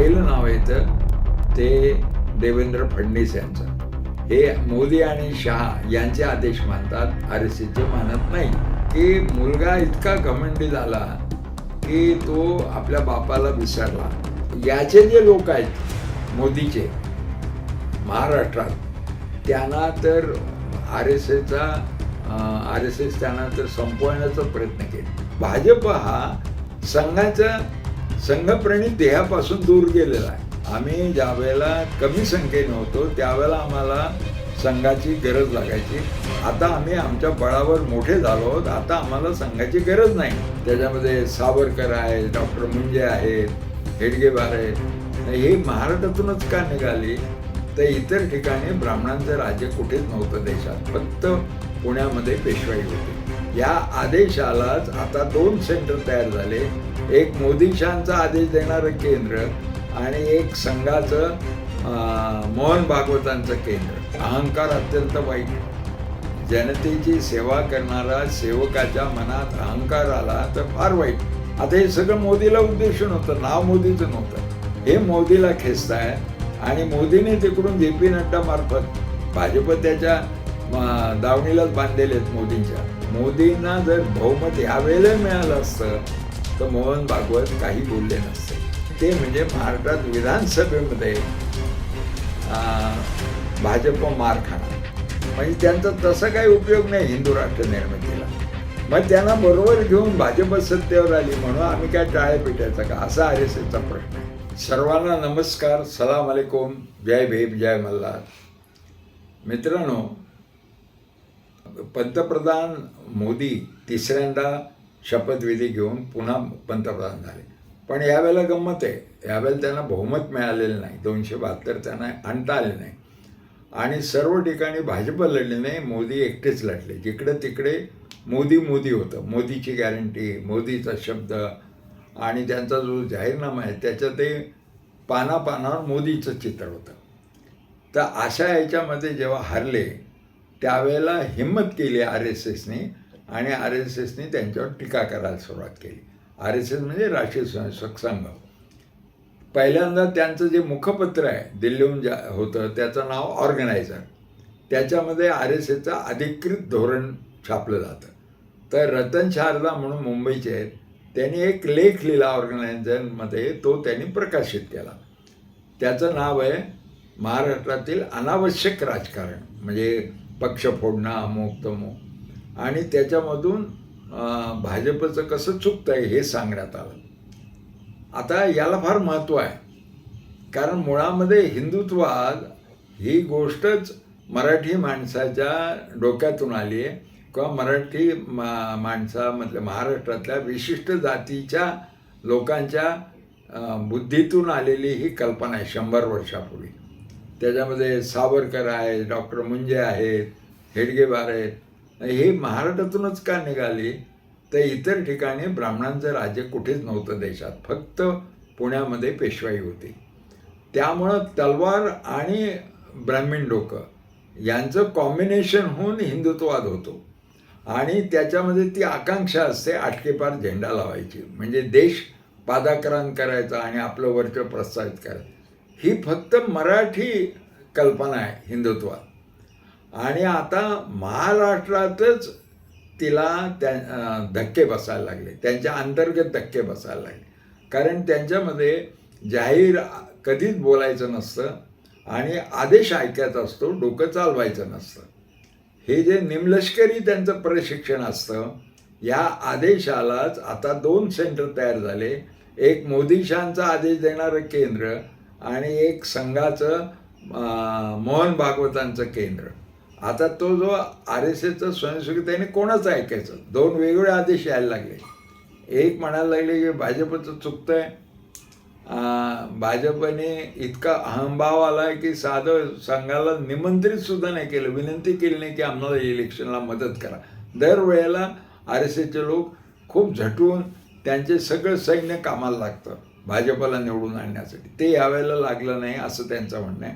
पहिलं नाव येतं ते देवेंद्र फडणवीस यांचं. हे मोदी आणि शहा यांचे आदेश मानतात आर एस एसचे मानत नाही. की मुलगा इतका घमंडी झाला की तो आपल्या बापाला विसरला. याचे जे लोक आहेत मोदीचे महाराष्ट्रात त्यांना तर आर एस एसचा आर एस एस त्यांना तर संपवण्याचा प्रयत्न केला. भाजप हा संघाचा संघप्रणित देहापासून दूर गेलेला आहे. आम्ही ज्या वेळेला कमी संख्येने होतो त्यावेळेला आम्हाला संघाची गरज लागायची. आता आम्ही आमच्या बळावर मोठे झालो आहोत. आता आम्हाला संघाची गरज नाही. त्याच्यामध्ये सावरकर आहे डॉक्टर मुंजे आहेत हेडगेवार आहेत. हे महाराष्ट्रातूनच का निघाली? तर इतर ठिकाणी ब्राह्मणांचं राज्य कुठेच नव्हतं देशात. फक्त पुण्यामध्ये पेशवाई होती. या आदेशालाच आता दोन सेंटर तयार झाले. एक मोदीशांचा आदेश देणारं केंद्र आणि एक संघाचं मोहन भागवतांचं केंद्र. अहंकार अत्यंत वाईट. जनतेची सेवा करणारा सेवकाच्या मनात अहंकार आला तर फार वाईट. आता हे सगळं मोदीला उद्देशून होतं नाव मोदीचं नव्हतं. हे मोदीला खेचताय आणि मोदीने तिकडून जे पी नड्डा मार्फत भाजप त्याच्या दावणीलाच बांधलेले आहेत मोदींच्या. मोदींना जर बहुमत यावेळेला मिळालं असतं तर मोहन भागवत काही बोलले नसते. ते म्हणजे महाराष्ट्रात विधानसभेमध्ये भाजप मार खाणार. म्हणजे त्यांचा तसा काही उपयोग नाही हिंदू राष्ट्र निर्मितीला. मग त्यांना बरोबर घेऊन भाजप सत्तेवर आली म्हणून आम्ही काय टाळ्या पिटायचा का? असा आर एस एसचा प्रश्न आहे. सर्वांना नमस्कार सलाम अलैकुम जय भीम जय मल्हार. मित्रांनो पंतप्रधान मोदी तिसऱ्यांदा शपथविधी घेऊन पुन्हा पंतप्रधान झाले. पण यावेळेला गंमत आहे. यावेळेला त्यांना बहुमत मिळालेलं नाही. दोनशे बहात्तर त्यांना आणता आले नाही. आणि सर्व ठिकाणी भाजप लढले नाही मोदी एकटेच लढले. जिकडे तिकडे मोदी मोदी होतं. मोदीची गॅरंटी मोदीचा शब्द आणि त्यांचा जो जाहीरनामा आहे त्याच्यात ते पानापानावर मोदीचं चित्र होतं. तर अशा याच्यामध्ये जेव्हा हरले त्यावेळेला हिंमत केली आर एस एसने आणि आर एस एसने त्यांच्यावर टीका करायला सुरुवात केली. आर एस एस म्हणजे राष्ट्रीय स्वयंसेवक संघ पहिल्यांदा त्यांचं जे मुखपत्र आहे दिल्लीहून ज्या होतं त्याचं नाव ऑर्गनायझर. त्याच्यामध्ये आर एस एसचं अधिकृत धोरण छापलं जातं. तर रतन शारदा म्हणून मुंबईचे आहेत त्यांनी एक लेख लिहिला ऑर्गनायझनमध्ये तो त्यांनी प्रकाशित केला. त्याचं नाव आहे महाराष्ट्रातील अनावश्यक राजकारण म्हणजे पक्ष फोडणं अमुक तमुक. आणि त्याच्यामधून भाजपचं कसं चुकतं आहे हे सांगण्यात आलं. आता याला फार महत्त्व आहे. कारण मुळामध्ये हिंदुत्ववाद ही गोष्टच मराठी माणसाच्या डोक्यातून आली आहे. किंवा मराठी मा माणसामधल्या महाराष्ट्रातल्या विशिष्ट जातीच्या लोकांच्या बुद्धीतून आलेली ही कल्पना आहे शंभर वर्षापूर्वी. त्याच्यामध्ये सावरकर आहे डॉक्टर मुंजे आहेत हेडगेवार आहेत. हे महाराष्ट्रातूनच का निघाली? तर इतर ठिकाणी ब्राह्मणांचं राज्य कुठेच नव्हतं देशात. फक्त पुण्यामध्ये पेशवाई होती. त्यामुळं तलवार आणि ब्राह्मीण लोकं यांचं कॉम्बिनेशन होऊन हिंदुत्ववाद होतो. आणि त्याच्यामध्ये ती आकांक्षा असते आटकेपार झेंडा लावायची. म्हणजे देश पादाक्रांत करायचा आणि आपलं वर्चस्व प्रोत्साहित करायचं. ही फक्त मराठी कल्पना आहे हिंदुत्वात. आणि आता महाराष्ट्रातच तिला त्या धक्के बसायला लागले. त्यांच्या अंतर्गत धक्के बसायला लागले. कारण त्यांच्यामध्ये जाहीर कधीच बोलायचं नसतं आणि आदेश ऐकायचा असतो डोकं चालवायचं नसतं. हे जे निमलष्करी त्यांचं प्रशिक्षण असतं या आदेशालाच आता दोन सेंटर तयार झाले. एक मोदीशांचा आदेश देणारं केंद्र आणि एक संघाचं मोहन भागवतांचं केंद्र. आता तो जो आर एस एसचा स्वयंसेवक त्याने कोणाचं ऐकायचं? दोन वेगवेगळे आदेश यायला लागले. एक म्हणायला लागले की भाजपचं चुकतं आहे भाजपने इतका अहंभाव आला की साधं संघाला निमंत्रित सुद्धा नाही केलं. विनंती केली नाही की आम्हाला इलेक्शनला मदत करा. दरवेळेला आर एस एचे लोक खूप झटून त्यांचे सगळं सैन्य कामाला लागतं भाजपला निवडून आणण्यासाठी. ते यावेळेला लागलं नाही असं त्यांचं म्हणणं आहे.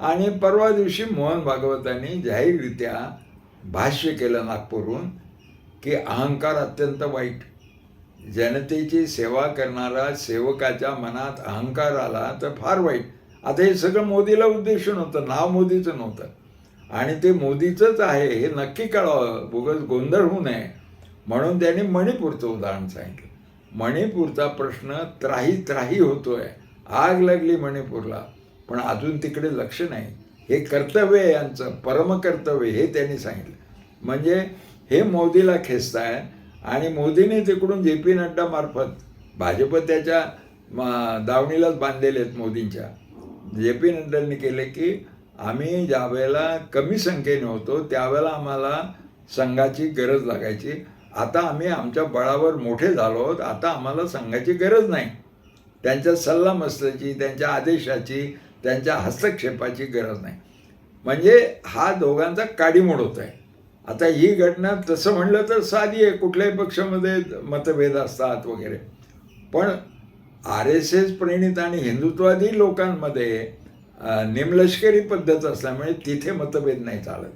आणि परवा दिवशी मोहन भागवतांनी जाहीररित्या भाष्य केलं नागपूरहून की अहंकार अत्यंत वाईट. जनतेची सेवा करणारा सेवकाच्या मनात अहंकार आला तर फार वाईट. आता हे सगळं मोदीला उद्देशून होतं नाव मोदीचं नव्हतं. आणि ते मोदीचंच आहे हे नक्की कळावं. बोगस गोंधळ होऊ नये. म्हणून त्यांनी मणिपूरचं उदाहरण सांगितलं. मणिपूरचा प्रश्न त्राही त्राही होतोय. आग लागली मणिपूरला. पण अजून तिकडे लक्ष नाही. हे कर्तव्य आहे यांचं परमकर्तव्य हे त्यांनी सांगितलं. म्हणजे हे मोदीला खेचताय आणि मोदीने तिकडून जे पी नड्डा मार्फत भाजप त्याच्या दावणीलाच बांधलेले आहेत मोदींच्या. जे पी नड्डांनी केले की आम्ही ज्या वेळेला कमी संख्येने होतो त्यावेळेला आम्हाला संघाची गरज लागायची. आता आम्ही आमच्या बळावर मोठे झालो आहोत आता आम्हाला संघाची गरज नाही. त्यांच्या सल्लामसल्याची त्यांच्या आदेशाची त्यांच्या हस्तक्षेपाची गरज नाही. म्हणजे हा दोघांचा काडीमोड होत आहे आता ही घटना तसं म्हणलं तर साधी आहे कुठल्याही पक्षामध्ये मतभेद असतात वगैरे. पण आर एस एस प्रणित आणि हिंदुत्वादी लोकांमध्ये निमलष्करी पद्धत असल्यामुळे तिथे मतभेद नाही चालत.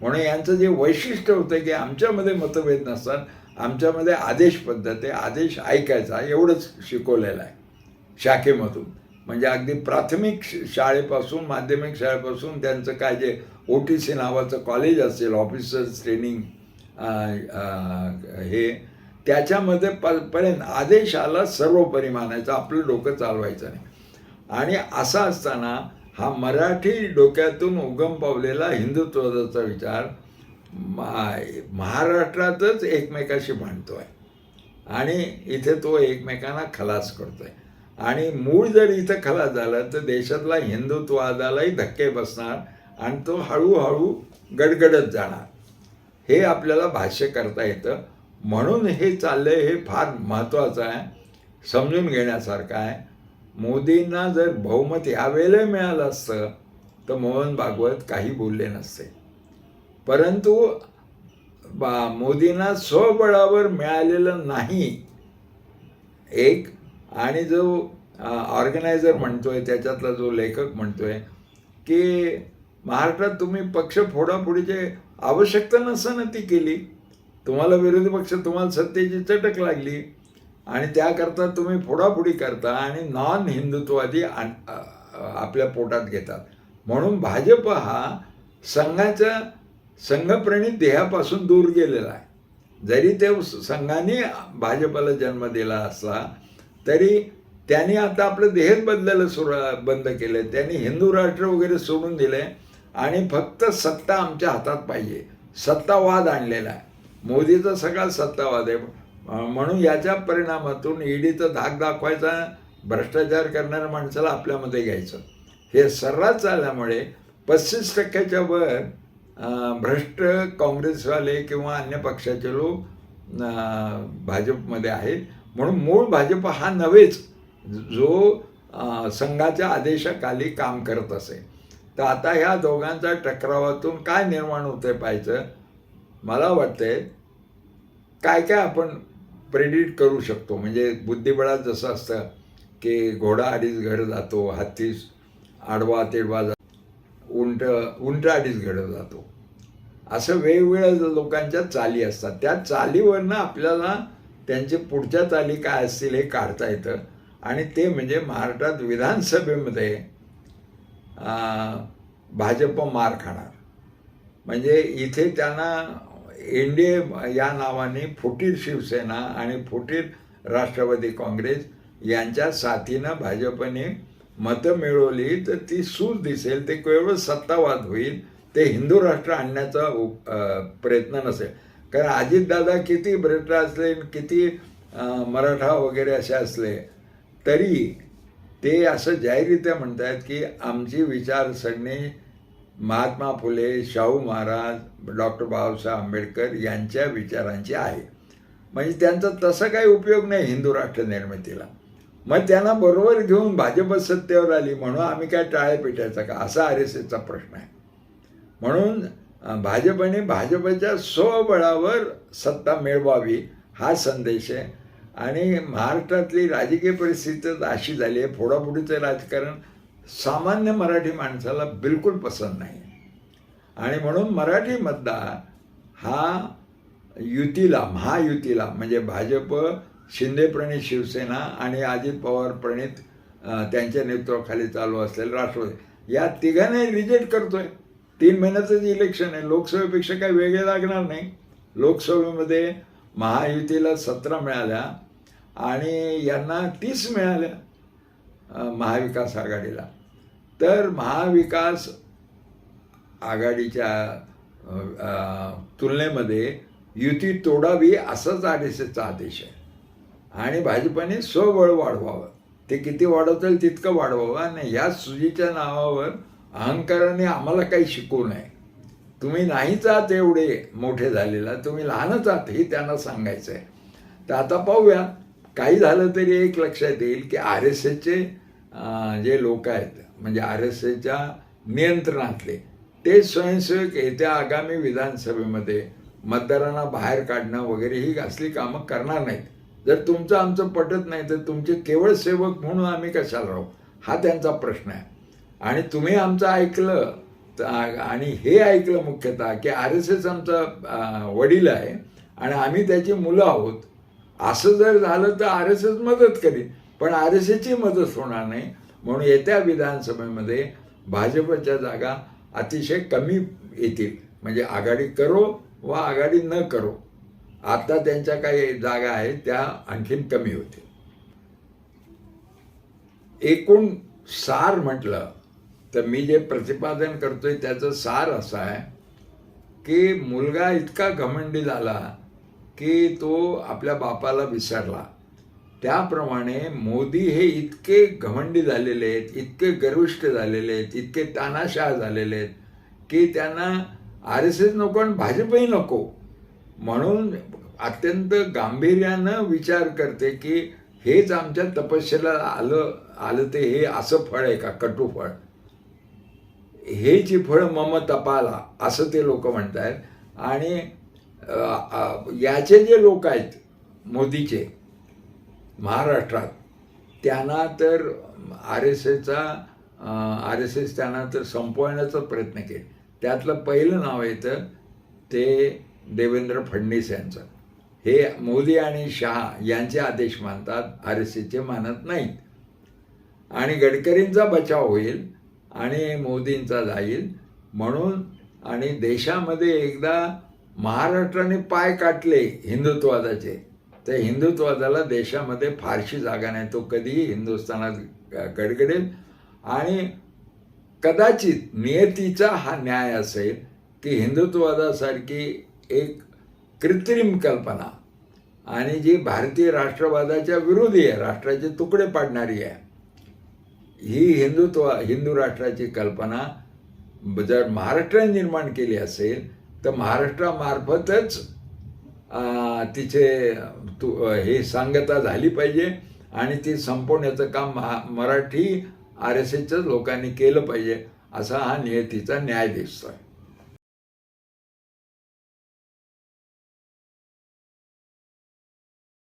म्हणून यांचं जे वैशिष्ट्य होतं की आमच्यामध्ये मतभेद नसतात आमच्यामध्ये आदेश पद्धत आहे आदेश ऐकायचा एवढंच शिकवलेलं आहे शाखेमधून. म्हणजे अगदी प्राथमिक श- शाळेपासून माध्यमिक शाळेपासून त्यांचं काय जे ओ टी सी नावाचं कॉलेज असेल ऑफिसर्स ट्रेनिंग हे त्याच्यामध्ये प पर्यंत आदेश आला सर्वोपरी मानायचा आपलं डोकं चालवायचं नाही. आणि असा असताना हा मराठी डोक्यातून उगम पावलेला हिंदुत्वाचा विचार मा- महाराष्ट्रातच एकमेकाशी भांडतो आहे आणि इथे तो एकमेकांना खलास करतो आहे आणि मूळ जर इथं खला झालं तर देशातला हिंदुत्ववादालाही धक्के बसणार आणि तो हळूहळू गडगडत जाणार. हे आपल्याला भाष्य करता येतं. म्हणून हे चाललंय हे फार महत्त्वाचं आहे. समजून घेण्यासारखं आहे. मोदींना जर बहुमत यावेळेला मिळालं असतं तर मोहन भागवत काही बोलले नसते. परंतु बा मोदींना स्वबळावर मिळालेलं नाही. एक आणि जो ऑर्गनायझर म्हणतोय त्याच्यातला जो लेखक म्हणतोय की महाराष्ट्रात तुम्ही पक्ष फोडाफोडीचे आवश्यकता नसताना ती केली. तुम्हाला विरोधी पक्ष तुम्हाला सत्तेची चटक लागली. आणि त्याकरता तुम्ही फोडाफोडी करता आणि नॉन हिंदुत्ववादी आपल्या पोटात घेतात. म्हणून भाजप हा संघाच्या संघप्रणित देहापासून दूर गेलेला आहे. जरी त्या संघाने भाजपला जन्म दिला असला तरी त्यांनी आता आपलं देहच बदलायला सुरू बंद केलं त्यांनी हिंदू राष्ट्र वगैरे सोडून दिले आणि फक्त सत्ता आमच्या हातात पाहिजे. सत्तावाद आणलेला आहे. मोदीचा सगळा सत्तावाद आहे. म्हणून याच्या परिणामातून ईडीचा धाक दाखवायचा भ्रष्टाचार करणाऱ्या माणसाला आपल्यामध्ये घ्यायचं. हे सर्रास झाल्यामुळे पस्तीस टक्क्याच्या वर भ्रष्ट काँग्रेसवाले किंवा अन्य पक्षाचे लोक भाजपमध्ये आहेत. म्हणून मूळ भाजप हा नव्हेच जो संघाच्या आदेशाखाली काम करत असे. तर आता ह्या दोघांच्या टकरावातून काय निर्माण होते पाहायचं? मला वाटतंय काय काय आपण प्रेडिट करू शकतो. म्हणजे बुद्धिबळात जसं असतं की घोडा अडीच घर जातो हत्ती आडवा तिडवा जातो उंट उंट अडीच घड जातो. असं वेगवेगळ्या लोकांच्या चाली असतात. त्या चालीवरनं आपल्याला त्यांची पुढच्या चाली काय असतील हे काढता येतं. आणि ते म्हणजे महाराष्ट्रात विधानसभेमध्ये भाजप मार खाणार. म्हणजे इथे त्यांना एन डी ए या नावाने फुटीर शिवसेना आणि फुटीर राष्ट्रवादी काँग्रेस यांच्या साथीनं भाजपने मतं मिळवली तर ती सूज दिसेल ते केवळ सत्तावाद होईल ते हिंदू राष्ट्र आणण्याचा प्रयत्न नसेल. कारण अजितदादा किती ब्रिटन असले किती मराठा वगैरे असे असले तरी ते असं जाहीररित्या म्हणतात की आमची विचारसरणी महात्मा फुले शाहू महाराज डॉक्टर बाबासाहेब आंबेडकर यांच्या विचारांची आहे. म्हणजे त्यांचा तसा काही उपयोग नाही हिंदू राष्ट्र निर्मितीला. मग त्यांना बरोबर घेऊन भाजप सत्तेवर आली म्हणून आम्ही काय टाळे पेटायचा का? असा आर एस एसचा प्रश्न आहे. म्हणून भाजपने भाजपच्या स्वबळावर सत्ता मिळवावी हा संदेश आहे. आणि महाराष्ट्रातली राजकीय परिस्थिती तर अशी झाली आहे फोडाफोडीचं राजकारण सामान्य मराठी माणसाला बिलकुल पसंत नाही. आणि म्हणून मराठी मतदार हा युतीला महायुतीला म्हणजे भाजप शिंदे प्रणित शिवसेना आणि अजित पवार प्रणित त्यांच्या नेतृत्वाखाली चालू असलेलं राष्ट्रवादी या तिघांनाही रिजेक्ट करतोय. तीन महिन्याचंच इलेक्शन आहे लोकसभेपेक्षा काही वेगळे लागणार नाही. लोकसभेमध्ये महायुतीला सतरा मिळाल्या आणि यांना तीस मिळाल्या महाविकास आघाडीला. तर महाविकास आघाडीच्या तुलनेमध्ये युती तोडावी असाच आर एस एसचा आदेश आहे. आणि भाजपाने स्वबळ वाढवावं. ते किती वाढवता येईल तितकं वाढवावं. आणि या सुजीच्या नावावर अहंकाराने आम्हाला काही शिकवू नये. तुम्ही नाहीच आहात एवढे मोठे झालेला तुम्ही लहानच आहात हे त्यांना सांगायचं आहे तर आता पाहूया काही झालं तरी एक लक्षात येईल की आर एस एसचे जे लोक आहेत म्हणजे आर एस एसच्या नियंत्रणातले ते स्वयंसेवक येत्या आगामी विधानसभेमध्ये मतदारांना बाहेर काढणं वगैरे ही असली कामं करणार नाहीत. जर तुमचं आमचं पटत नाही तर तुमचे केवळ सेवक म्हणून आम्ही कशाला राहू? हा त्यांचा प्रश्न आहे. आणि तुम्ही आमचं ऐकलं आणि हे ऐकलं मुख्यतः की आर एस एस आमचा वडील आहे आणि आम्ही त्याची मुलं आहोत. असं जर झालं तर आर एस एस मदत करेल पण आर एस एसची मदत होणार नाही. म्हणून येत्या विधानसभेमध्ये भाजपच्या जागा अतिशय कमी येतील. म्हणजे आघाडी करो व आघाडी न करो. आता त्यांच्या काही जागा आहेत त्या आणखीन कमी होतील. एकूण सार म्हटलं तर मी जे प्रतिपादन करतोय त्याचं सार असं आहे की मुलगा इतका घमंडी झाला की तो आपल्या बापाला विसरला. त्याप्रमाणे मोदी हे इतके घमंडी झालेले आहेत इतके गर्विष्ठ झालेले आहेत इतके तानाशाह झालेले आहेत की त्यांना आर एस एस नको आणि भाजपही नको. म्हणून अत्यंत गांभीर्यानं विचार करते की हेच आमच्या तपस्येला आलं आलं ते हे असं फळ आहे का? कटू फळ. हे जी फळं मम तपाला असं ते लोक म्हणत आहेत आणि याचे जे लोक आहेत मोदीचे महाराष्ट्रात त्यांना तर आर एस एसचा आर एस एस त्यांना तर संपवण्याचा प्रयत्न केला. त्यातलं पहिलं नाव येतं ते देवेंद्र फडणवीस यांचं. हे मोदी आणि शहा यांचे आदेश मानतात आर एस एचे मानत नाहीत. आणि गडकरींचा बचाव होईल आणि मोदींचा जाईल म्हणून आणि देशामध्ये एकदा महाराष्ट्राने पाय काटले हिंदुत्वादाचे तर हिंदुत्वादाला देशामध्ये फारशी जागा नाही. तो कधीही हिंदुस्थानात गडगडेल. आणि कदाचित नियतीचा हा न्याय असेल की हिंदुत्ववादासारखी एक कृत्रिम कल्पना. आणि जी भारतीय राष्ट्रवादाच्या विरोधी आहे राष्ट्राचे तुकडे पाडणारी आहे ही हिंदुत्व हिंदू राष्ट्राची कल्पना जर महाराष्ट्राने निर्माण केली असेल तर महाराष्ट्रामार्फतच तिचे तु हे सांगता झाली पाहिजे आणि ती संपवण्याचं काम महा मराठी आर एस एसच्याच लोकांनी केलं पाहिजे असा हा नियतीचा न्याय दिसतोय